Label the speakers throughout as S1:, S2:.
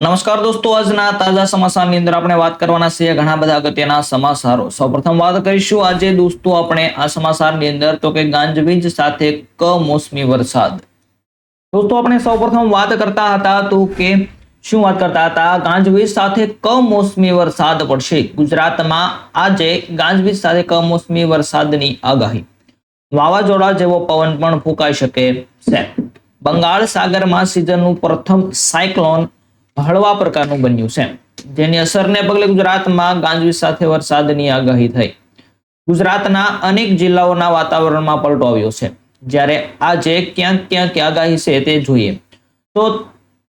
S1: નમસ્કાર દોસ્તો, આજના તાજા સમાચારની અંદર આપણે વાત કરવાના છીએ ઘણા બધા અગત્યના સમાચારો. સૌપ્રથમ વાત કરીશું આજે દોસ્તો આપણે આ સમાચારની અંદર તો કે ગાંજવીજ સાથે કમોસમી વરસાદ. દોસ્તો આપણે સૌપ્રથમ વાત કરતા હતા તો કે શું વાત કરતા હતા? ગાંજવીજ સાથે કમોસમી વરસાદ પડશે. ગુજરાતમાં આજે ગાંજવીજ સાથે કમોસમી વરસાદની આગાહી. વાવાઝોડા જેવો પવન પણ ફૂંકાઈ શકે છે. બંગાળ સાગરમાં સિઝનનું પ્રથમ સાયક્લોન હળવા પ્રકારનું બન્યું છે જેની અસરને પગલે ગુજરાતમાં ગાંજવીજ સાથે વરસાદની આગાહી થઈ. ગુજરાતના અનેક જિલ્લાઓના વાતાવરણમાં પલટો આવ્યો છે. જ્યારે આજે ક્યાંક ક્યાંક આગાહી છે તે જોઈએ. તો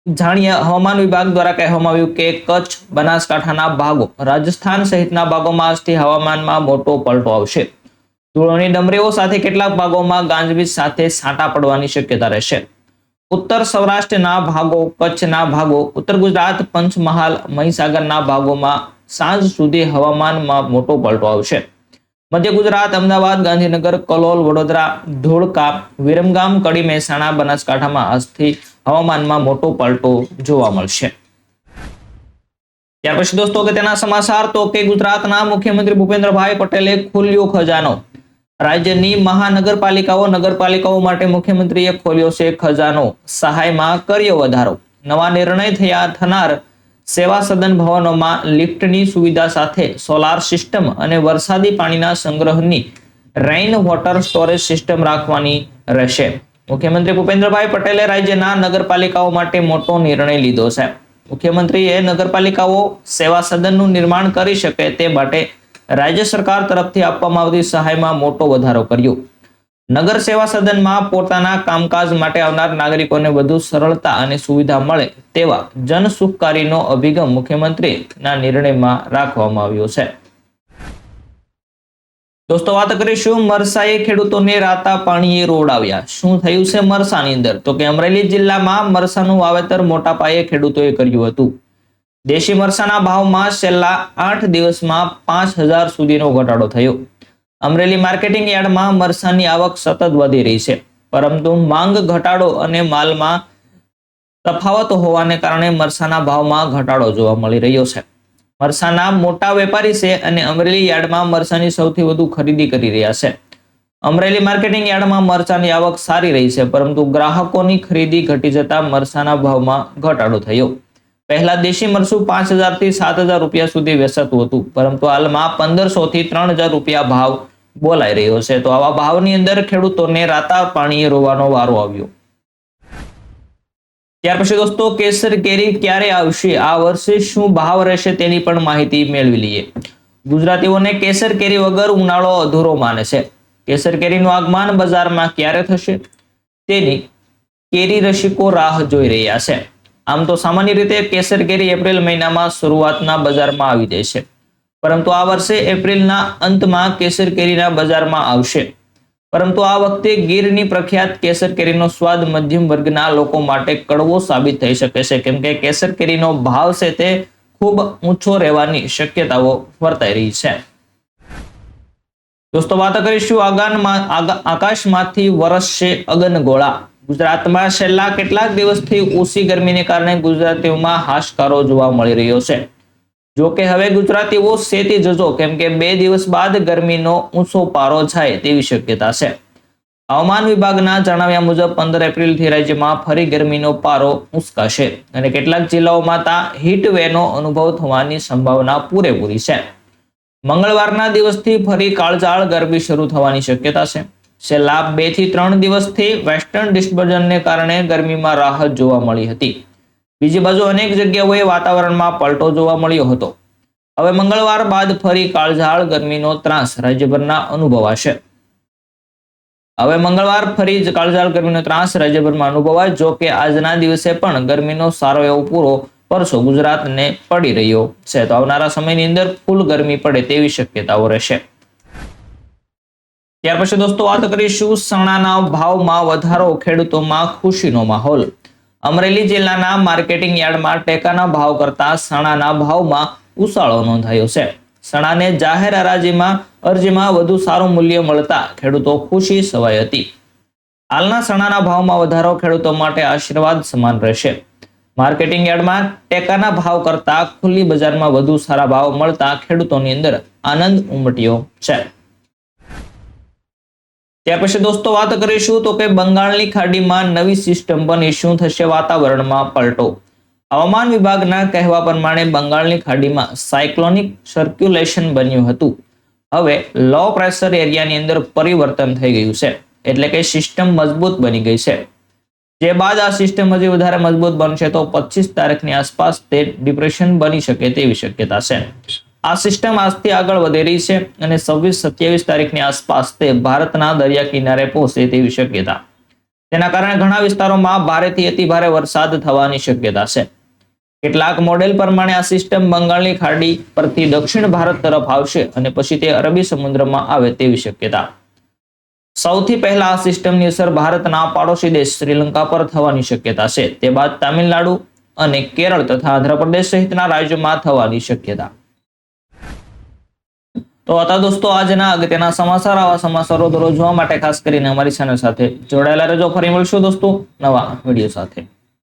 S1: જાણીએ, હવામાન વિભાગ દ્વારા કહેવામાં આવ્યું કે કચ્છ, બનાસકાંઠાના ભાગો, રાજસ્થાન સહિતના ભાગોમાં આજથી હવામાનમાં મોટો પલટો આવશે. ધૂળોની ડમરીઓ સાથે કેટલાક ભાગોમાં ગાંજવીજ સાથે છાંટા પડવાની શક્યતા રહેશે. ઉત્તર સૌરાષ્ટ્રના ભાગો, કચ્છના ભાગો, ઉત્તર ગુજરાત, પંચમહાલ, મહીસાગરના ભાગોમાં સાંજ સુધી હવામાનમાં મોટો પલટો આવશે. મધ્ય ગુજરાત, અમદાવાદ, ગાંધીનગર, કલોલ, વડોદરા, ધોળકા, વિરમગામ, કડી, મહેસાણા, બનાસકાંઠામાં આજથી હવામાનમાં મોટો પલટો જોવા મળશે. ત્યાર પછી દોસ્તો કે તેના સમાચાર તો કે ગુજરાતના મુખ્યમંત્રી ભૂપેન્દ્રભાઈ પટેલે ખોલ્યો ખજાનો રાજ્યની મહાનગરપાલિકાઓ નગરપાલિકાઓ માટે મુખ્યમંત્રીએ ખોલ્યો છે ખજાનો. સહાયમાં કર્યો વધારો. નવા નિર્ણય થયા થનાર સેવા સદન ભવનોમાં લિફ્ટની સુવિધા સાથે સોલાર સિસ્ટમ અને વરસાદી પાણીના સંગ્રહની રેઇન વોટર સ્ટોરેજ સિસ્ટમ રાખવાની રહેશે. મુખ્યમંત્રી ભૂપેન્દ્રભાઈ પટેલે રાજ્યના નગરપાલિકાઓ માટે મોટો નિર્ણય લીધો છે. મુખ્યમંત્રીએ નગરપાલિકાઓ સેવા સદનનું નિર્માણ કરી શકે તે માટે રાજ્ય સરકાર તરફથી આપવામાં આવતી સહાયમાં મોટો વધારો કર્યો. નગર સેવા સદનમાં પોતાના કામકાજ માટે આવનાર નાગરિકોને વધુ સરળતા અને સુવિધા મળે તેવા જન સુખકારીનો અભિગમ મુખ્યમંત્રીના નિર્ણયમાં રાખવામાં આવ્યો છે. દોસ્તો, વાત કરીશું મરસાએ ખેડૂતોને રાતા પાણીએ રોડાવ્યા શું થયું છે મરસાની અંદર? તો કે અમરેલી જિલ્લામાં મરસાનું વાવેતર મોટા પાયે ખેડૂતોએ કર્યું હતું. દેશી મરસાના ભાવમાં છેલ્લા આઠ દિવસમાં પાંચ હજાર સુધીનો ઘટાડો થયો. અમરેલી માર્કેટિંગ યાર્ડમાં મરસાની આવક સતત વધી રહી છે. પરંતુ માંગ, ઘટાડો અને માલમાં તફાવત હોવાને કારણે મરસાના ભાવમાં ઘટાડો જોવા મળી રહ્યો છે. મરસાના મોટા વેપારી છે અને અમરેલી યાર્ડમાં મરસાની સૌથી વધુ ખરીદી કરી રહ્યા છે. અમરેલી માર્કેટિંગ યાર્ડમાં મરસાની આવક સારી રહી છે, પરંતુ ગ્રાહકોની ખરીદી ઘટી જતા મરસાના ભાવમાં ઘટાડો થયો. પહેલા દેશી મરસું પાંચ હજારથી સાત હજાર રૂપિયા સુધી વેચાતું હતું. પરંતુ હાલમાં પંદરસો થી ત્રણ હજાર રૂપિયા ભાવ બોલાઈ રહ્યો છે. તો આવા ભાવની અંદર ખેડૂતોને રાતા પાણીએ રોવાનો વારો આવ્યો. ત્યાર પછી દોસ્તો, કેસર કેરી ક્યારે આવશે? આ વર્ષે શું ભાવ રહેશે તેની પણ માહિતી મેળવી લઈએ. ગુજરાતીઓને કેસર કેરી વગર ઉનાળો અધૂરો માને છે. કેસર કેરીનું આગમન બજારમાં ક્યારે થશે? તેની કેરી રસિકો રાહ જોઈ રહ્યા છે. આમ તો સામાન્ય રીતે કેસર કેરી એપ્રિલ મહિનામાં શરૂઆતના બજારમાં આવી જાય છે. પરંતુ આ વર્ષે એપ્રિલના અંતમાં કેસર કેરીના બજારમાં આવશે. પરંતુ આ વખતે ગીરની પ્રખ્યાત કેસર કેરીનો સ્વાદ મધ્યમ વર્ગના લોકો માટે કડવો સાબિત થઈ શકે છે. કેમ કે કેસર કેરીનો ભાવ છે તે ખૂબ ઊંચો રહેવાની શક્યતાઓ વર્તાઈ રહી છે. દોસ્તો, વાત કરીશું આગાનમાં આકાશમાંથી વરસશે અગનગોળા. ગુજરાતમાં છેલ્લા કેટલાક દિવસથી ઓછી ગરમીને કારણે ગુજરાતીઓમાં હાશકારો જોવા મળી રહ્યો છે. જો કે હવે ગુજરાતીઓ શેતી જજો, કેમ કે બે દિવસ બાદ ગરમીનો ઊંચો પારો જાય તેવી શક્યતા છે. હવામાન વિભાગના જણાવ્યા મુજબ પંદર એપ્રિલથી રાજ્યમાં ફરી ગરમીનો પારો ઉંચકાશે અને કેટલાક જિલ્લાઓમાં તા હીટ વેનો અનુભવ થવાની સંભાવના પૂરેપૂરી છે. મંગળવારના દિવસથી ફરી કાળજાળ ગરમી શરૂ થવાની શક્યતા છે. છેલ્લા બેથી ત્રણ દિવસથી વેસ્ટર્ન ડિસ્ટર્બન્સને કારણે ગરમીમાં રાહત જોવા મળી હતી. બીજી બાજુ અનેક જગ્યાઓએ વાતાવરણમાં પલટો જોવા મળ્યો હતો. હવે મંગળવાર બાદ ફરી કાળઝાળ, ગરમીનો ત્રાસ રાજ્યભરના અનુભવાશે. હવે મંગળવાર ફરી કાળઝાળ, ગરમીનો ત્રાસ રાજ્યભરમાં અનુભવાય, જો કે આજના દિવસે પણ ગરમીનો સારો એવો પૂરો પરસો ગુજરાતને પડી રહ્યો છે. તો આવનારા સમયની અંદર ફૂલ ગરમી પડે તેવી શક્યતાઓ રહેશે. ત્યાર પછી દોસ્તો વાત કરીશું સણાના ભાવમાં વધારો ખેડૂતોમાં ખુશીનો માહોલ. અમરેલી જિલ્લાના માર્કેટિંગ યાર્ડમાં ટેકાના ભાવ કરતા સણાના ભાવમાં ઉછાળો નોંધાયો છે. સણાને જાહેર હરાજીમાં અરજીમાં વધુ સારું મૂલ્ય મળતા ખેડૂતો ખુશી સવાઈ હતી. હાલના સણાના ભાવમાં વધારો ખેડૂતો માટે આશીર્વાદ સમાન રહેશે. માર્કેટિંગ યાર્ડમાં ટેકાના ભાવ કરતા ખુલ્લી બજારમાં વધુ સારા ભાવ મળતા ખેડૂતોની અંદર આનંદ ઉમટ્યો છે. ત્યાર પછી દોસ્તો વાત કરીશું તો કે બંગાળની ખાડીમાં નવી સિસ્ટમ બની. શું થશે વાતાવરણમાં પલટો? હવામાન વિભાગના કહેવા પ્રમાણે બંગાળની ખાડીમાં સાયક્લોનિક સર્ક્યુલેશન બન્યું હતું. હવે લો પ્રેશર એરિયાની અંદર પરિવર્તન થઈ ગયું છે. એટલે કે સિસ્ટમ મજબૂત બની ગઈ છે. જે બાદ આ સિસ્ટમ હજી વધારે મજબૂત બનશે તો પચીસ તારીખની આસપાસ તે ડિપ્રેશન બની શકે તેવી શક્યતા છે. આ સિસ્ટમ આજથી આગળ વધી રહી છે અને છવ્વીસ સત્યાવીસ તારીખની આસપાસ તે ભારતના દરિયા કિનારે પહોંચે તેવી શક્યતા. તેના કારણે ઘણા વિસ્તારોમાં ભારેથી અતિ ભારે વરસાદ થવાની શક્યતા છે. કેટલાક મોડેલ પ્રમાણે આ સિસ્ટમ બંગાળની ખાડી પરથી દક્ષિણ ભારત તરફ આવશે અને પછી તે અરબી સમુદ્રમાં આવે તેવી શક્યતા. સૌથી પહેલા આ સિસ્ટમની અસર ભારતના પાડોશી દેશ શ્રીલંકા પર થવાની શક્યતા છે. તે બાદ તામિલનાડુ અને કેરળ તથા આંધ્રપ્રદેશ સહિતના રાજ્યોમાં થવાની શક્યતા. તો હતા દોસ્તો આજના અગત્યના સમાચાર. આવા સમાચારો દરરોજ જોવા માટે ખાસ કરીને અમારી ચેનલ સાથે જોડાયેલા રહેજો. ફરી મળશું દોસ્તો નવા વીડિયો સાથે.